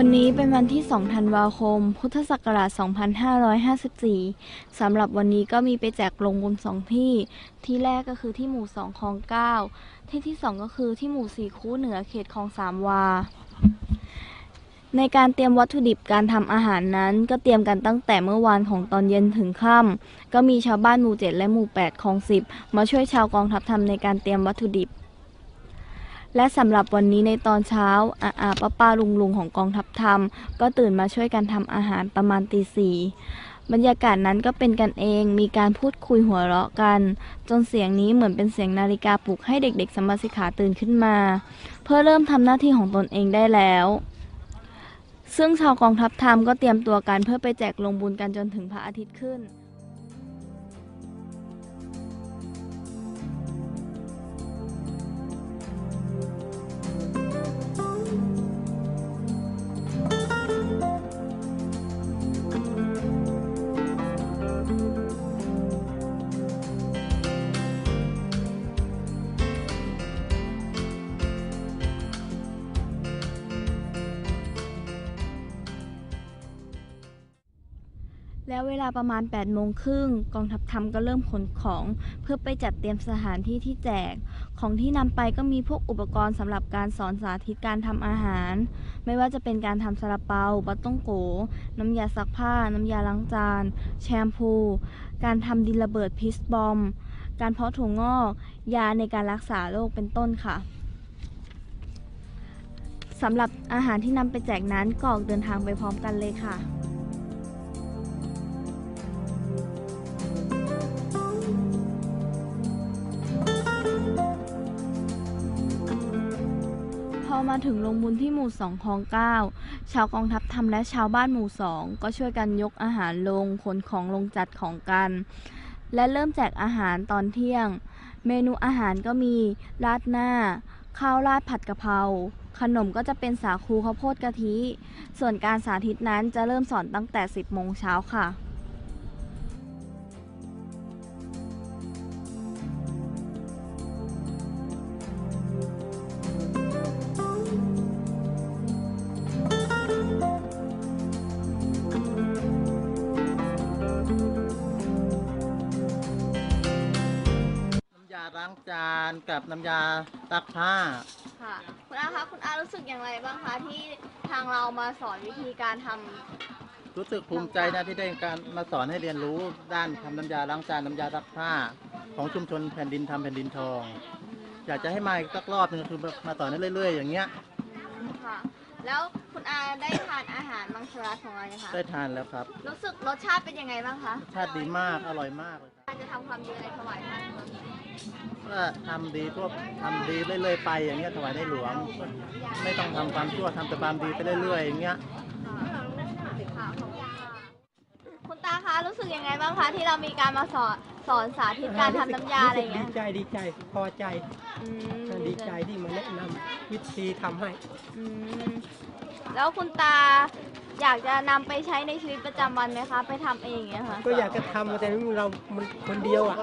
วันนี้เป็นวันที่ 2 ธันวาคม พุทธศักราช 2554 สำหรับวันนี้ก็มีไปแจกลงบุญสองที่ ที่แรกก็คือที่หมู่ 2คลอง 9 ที่ที่ 2 ก็คือที่หมู่ 4 คูเหนือเขตคลองสามวา ในการเตรียมวัตถุดิบการทำอาหารนั้น ก็เตรียมกันตั้งแต่เมื่อวานของตอนเย็นถึงค่ำก็มีชาวบ้านหมู่ 7 และหมู่8ของ 10 มาช่วยชาวกองทัพทำในการเตรียมวัตถุดิบ และสำหรับวันนี้ในตอนเช้าอาอาป้าป้าลุงลุงของกองทัพทำก็ตื่นมาช่วยกันทำอาหารประมาณตีสี่บรรยากาศนั้นก็เป็นกันเอง มีการพูดคุยหัวเราะกัน จนเสียงนี้เหมือนเป็นเสียงนาฬิกาปลุกให้เด็กๆสมมาสิกขาตื่นขึ้นมา เพื่อเริ่มทำหน้าที่ของตนเองได้แล้ว ซึ่งชาวกองทัพทำก็เตรียมตัวกันเพื่อไปแจกลงบุญกันจนถึงพระอาทิตย์ขึ้น แล้วเวลาประมาณ8โมงครึ่งกองทัพธรรมก็เริ่มขนของ เพื่อไปจัดเตรียมสถานที่ที่แจก ของที่นำไปก็มีพวกอุปกรณ์สำหรับการสอนสาธิตการทำอาหาร ไม่ว่าจะเป็นการทำซาลาเปาบัตต้องโก น้ำยาซักผ้า น้ำยาล้างจาน แชมพู การทำดินระเบิดพิสบอม การเพาะถั่วงอก ยาในการรักษาโรคเป็นต้นค่ะสำหรับอาหารที่นำไปแจกนั้นก็ออกเดินทางไปพร้อมกันเลยค่ะ ถึงลงบุญที่หมู่สองคลองเก้าชาวกองทัพทำและชาวบ้านหมู่สองก็ช่วยกันยกอาหารลงขนของลงจัดของกัน และเริ่มแจกอาหารตอนเที่ยง เมนูอาหารก็มีราดหน้า ข้าวราดผัดกะเพราขนมก็จะเป็นสาคูข้าวโพดกะทิ ส่วนการสาธิตนั้นจะเริ่มสอนตั้งแต่ 10โมงเช้าค่ะ จานกับน้ำยาซักผ้า ค่ะ คุณอาคะคุณอารู้สึกอย่างไรบ้างคะที่ทางเรามาสอนวิธีการทำรู้สึกภูมิใจนะที่ได้การมาสอนให้เรียนรู้ด้านทำน้ำยาล้างจานน้ำยาซักผ้า ของชุมชนแผ่นดินทำแผ่นดินทอง อยากจะให้มาอีกสักรอบหนึงคือมาสอนให้เรื่อยๆอย่างเงี้ย ค่ะ แล้วคุณอาได้ทานอาหารมังสวิรัตของเราไหมคะ ได้ทานแล้วครับรู้สึกรสชาติเป็นยังไงบ้างคะชาติดีมากอร่อยมากเลยครับการจะทำความดีอะไรถวายท่านคะก็ทำดีพวกทำดีเรื่อยๆไปอย่างเงี้ยถวายในหลวง ไม่ต้องทำความชั่วทำแต่ความดีไปเรื่อยๆอย่างเงี้ย ค่ะขอบคุณค่ะคุณ ตาคะรู้สึกยังไงบ้างคะที่เรามีการมาสอนสอนสาธิตการทำน้ำยาอะไรอย่างเงี้ยดีใจดีใจพอใจอืมดีใจที่มาแนะนำวิธีทำให้ อืมแล้วคุณตาอยากจะนำไปใช้ในชีวิตประจำวันไหมคะ ไปทำเองอย่างเงี้ยค่ะก็อยากจะทำแต่เรา มันคนเดียวอะ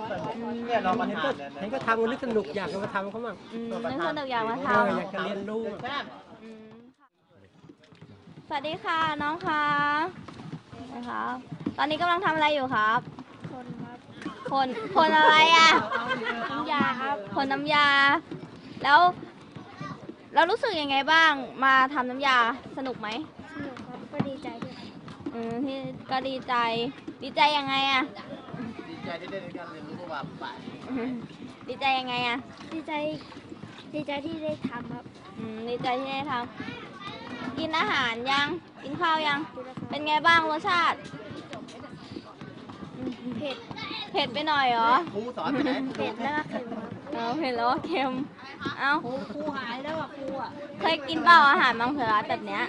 เนี่ยเรามาเห็นทาก็นเนี่ยเห็นก็ทำมันนึกสนุกอยากจะมาทำเขามั่งอืมนึกสนุกอยากมาเอทออยากจะเรียนรู้อะำอืมค่ะสวัสดีค่ะน้องคะนะคะ ตอนนี้กำลังทำอะไรอยู่ครับ คนครับคนคนอะไรอะ น้ำยาครับ คนน้ำยา แล้ว เรารู้สึกยังไงบ้างมาทำน้ำยาสนุกไหมสนุกครับก็ดีใจด้วยอืมที่ก็ดีใจ ดีใจยังไงอะ ดีใจที่ได้การเรียนรู้ว่าไปดีใจยังไงอะดีใจ ดีใจที่ได้ทำครับอืมดีใจที่ได้ทำกินอาหารยัง กินข้าวยัง ดีแล้วครับเป็นไงบ้างรสชาติ เผ็ดเผ็ดไปหน่อยเหรอครูสอนไปไหนเผ็ดแล้วก็เค็มครับเอาเผ็ดแล้วก็เค็ม เอาครูครูหายแล้วอะครูอะเคยกินเปล่าอาหารมังสวิรัตแบบเนี้ย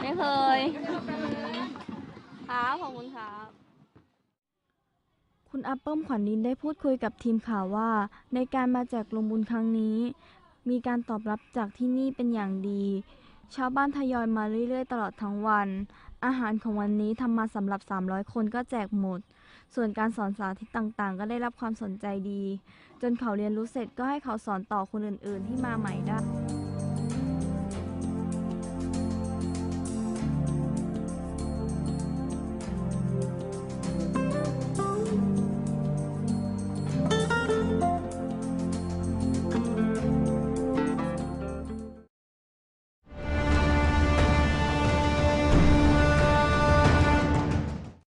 ไม่เคยอืมครับขอบคุณครับ คุณอัปเปิลขวัญนินได้พูดคุยกับทีมข่าวว่า ในการมาแจกลงบุญครั้งนี้ มีการตอบรับจากที่นี่เป็นอย่างดี ชาวบ้านทยอยมาเรื่อยๆ ตลอดทั้งวัน อาหารของวันนี้ทำมาสำหรับ 300 คนก็แจกหมด ส่วนการสอนสาธิตต่างๆ ก็ได้รับความสนใจดี จนเขาเรียนรู้เสร็จก็ให้เขาสอนต่อคนอื่นๆ ที่มาใหม่ได้